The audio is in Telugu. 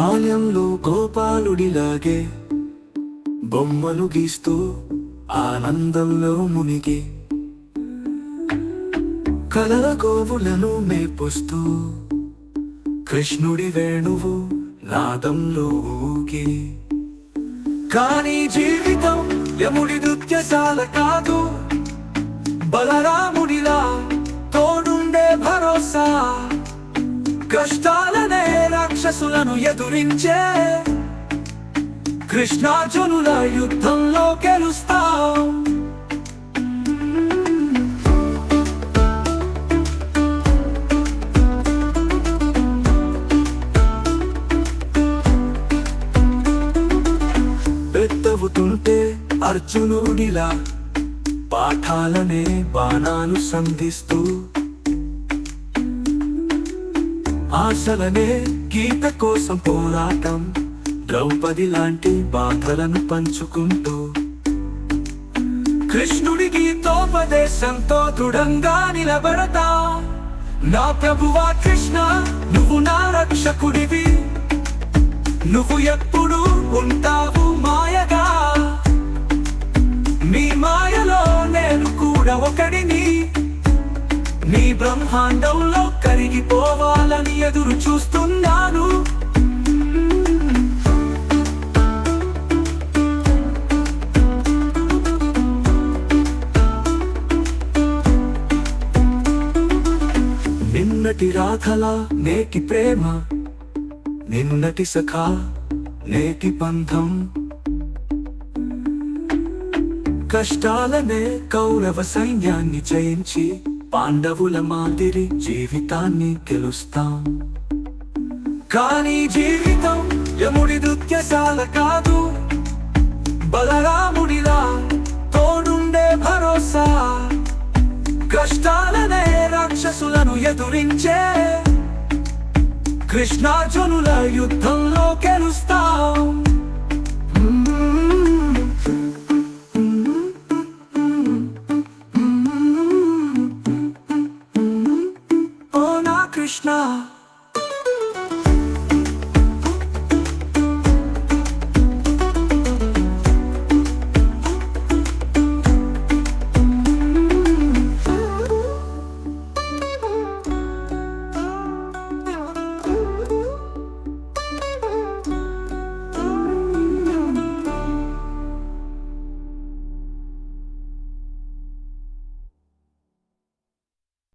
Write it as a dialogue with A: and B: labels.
A: బాల్యంలో గోపాలుడిలాగే బొమ్మలు గీస్తూ ఆనందంలో మునిగి కలల గోవులను మేపుస్తూ కృష్ణుడి వేణువు నాదంలో ఊగి. కానీ జీవితం యముడి నృత్యశాల కాదు బలరాముడిలా తోడుండే భరోసా కష్టాల రాక్షసులను ఎదురించే కృష్ణార్జునుల యుద్ధంలో గెలుస్తాం. పెద్దవుతుంటే అర్జునుడిలా పాఠాలనే బాణాలు సంధిస్తూ ఆశలనే గీత కోసం పోరాటం ద్రౌపది లాంటి బాధలను పంచుకుంటూ. కృష్ణుడి గీతోపదేశంతో దృఢంగా నిలబడతా. నా ప్రభువా కృష్ణ నువ్వు నా రక్షకుడివి. నువ్వు ఎప్పుడు ఉంటావు మాయగా. నీ మాయలో నేను కూడా ఒకడిని. నీ బ్రహ్మాండంలో కరిగిపోవాలని ఎదురు చూస్తున్నా. నిన్నటి రాఖల నేటి ప్రేమ నిన్నటి సఖా నేటి బంధం. కష్టాలనే కౌరవ సైన్యాన్ని జయించి పాండవుల మాదిరి జీవితాన్ని గెలుస్తాం. కానీ జీవితం యముడి నృత్యశాల కాదు బలరాముడిలా తోడుండే భరోసా. కష్టాలనే రాక్షసులను ఎదురించే కృష్ణార్జునుల యుద్ధంలో గెలుస్తాం. ఓ నా కృష్ణ